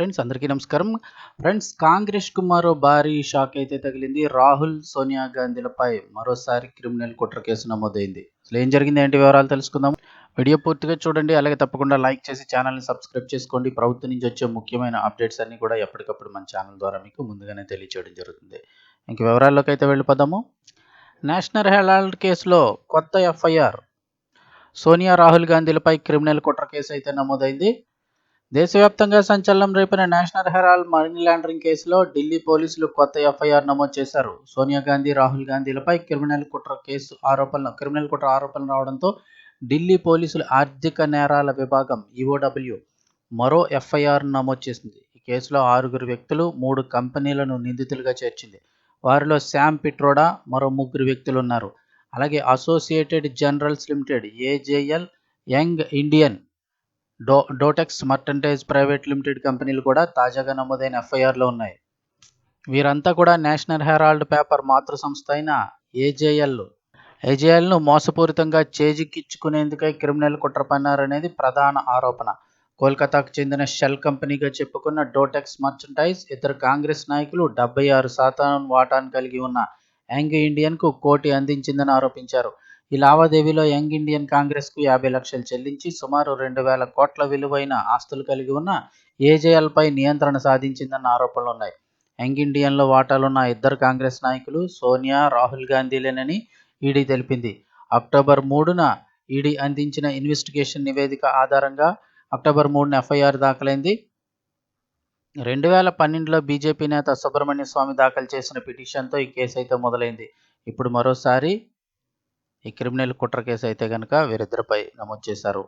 Friends అందరికీ నమస్కారం. Friends కాంగ్రెస్కు మరో భారీ షాక్ అయితే తగిలింది. రాహుల్ సోనియా గాంధీలపై మరోసారి క్రిమినల్ కుట్ర కేసు నమోదైంది. అసలు ఏం జరిగింది ఏంటి వివరాలు తెలుసుకుందాం. వీడియో పూర్తిగా చూడండి అలాగే తప్పకుండా లైక్ చేసి ఛానల్ని సబ్స్క్రైబ్ చేసుకోండి. ప్రభుత్వం నుంచి వచ్చే ముఖ్యమైన అప్డేట్స్ అన్ని కూడా ఎప్పటికప్పుడు మన ఛానల్ ద్వారా మీకు ముందుగానే తెలియచేయడం జరుగుతుంది. ఇంక వివరాల్లోకి అయితే వెళ్ళిపోదాము. నేషనల్ హెరాల్డ్ కేసులో కొత్త ఎఫ్ఐఆర్. సోనియా రాహుల్ గాంధీలపై క్రిమినల్ కుట్ర కేసు అయితే నమోదైంది. దేశవ్యాప్తంగా సంచలనం రేపిన నేషనల్ హెరాల్డ్ మనీ లాండరింగ్ కేసులో ఢిల్లీ పోలీసులు కొత్త ఎఫ్ఐఆర్ నమోదు చేశారు. సోనియా గాంధీ రాహుల్ గాంధీలపై క్రిమినల్ కుట్ర కేసు ఆరోపణలు క్రిమినల్ కుట్ర ఆరోపణలు రావడంతో ఢిల్లీ పోలీసులు ఆర్థిక నేరాల విభాగం ఈఓడబ్ల్యూ మరో ఎఫ్ఐఆర్ నమోదు చేసింది. ఈ కేసులో ఆరుగురు వ్యక్తులు మూడు కంపెనీలను నిందితులుగా చేర్చింది. వారిలో శామ్ పిట్రోడా మరో ముగ్గురు వ్యక్తులు ఉన్నారు. అలాగే Associated Journals Limited AJL Young Indian do డోటెక్స్ మర్టంటైజ్ private limited కంపెనీలు కూడా తాజాగా నమోదైన ఎఫ్ఐఆర్లో ఉన్నాయి. వీరంతా కూడా నేషనల్ హెరాల్డ్ పేపర్ మాతృ సంస్థ అయిన ఏజేఎల్ ఏజేఎల్ను మోసపూరితంగా చేజిక్కించుకునేందుకై క్రిమినల్ కుట్ర పన్నారనేది ప్రధాన ఆరోపణ. కోల్కతాకు చెందిన షెల్ కంపెనీగా చెప్పుకున్న డోటెక్స్ మర్చంటైజ్ ఇద్దరు కాంగ్రెస్ నాయకులు డెబ్బై ఆరు శాతం వాటాను కలిగి ఉన్న యాంగ్ ఇండియన్కు కోటి అందించిందని ఆరోపించారు. ఈ లావాదేవీలో యంగ్ ఇండియన్ కాంగ్రెస్కు యాభై లక్షలు చెల్లించి సుమారు రెండు వేల కోట్ల విలువైన ఆస్తులు కలిగి ఉన్న ఏజేఎల్పై నియంత్రణ సాధించిందన్న ఆరోపణలు ఉన్నాయి. యంగ్ ఇండియన్లో వాటాలున్న ఇద్దరు కాంగ్రెస్ నాయకులు సోనియా రాహుల్ గాంధీలేనని ఈడీ తెలిపింది. అక్టోబర్ మూడున ఈడీ అందించిన ఇన్వెస్టిగేషన్ నివేదిక ఆధారంగా అక్టోబర్ మూడున ఎఫ్ఐఆర్ దాఖలైంది. రెండు వేల పన్నెండులో బీజేపీ నేత సుబ్రహ్మణ్య స్వామి దాఖలు చేసిన పిటిషన్తో ఈ కేసు అయితే మొదలైంది. ఇప్పుడు మరోసారి ఈ క్రిమినల్ కుట్ర కేసు అయితే కనుక వీరిద్దరిపై నమోదు చేశారు.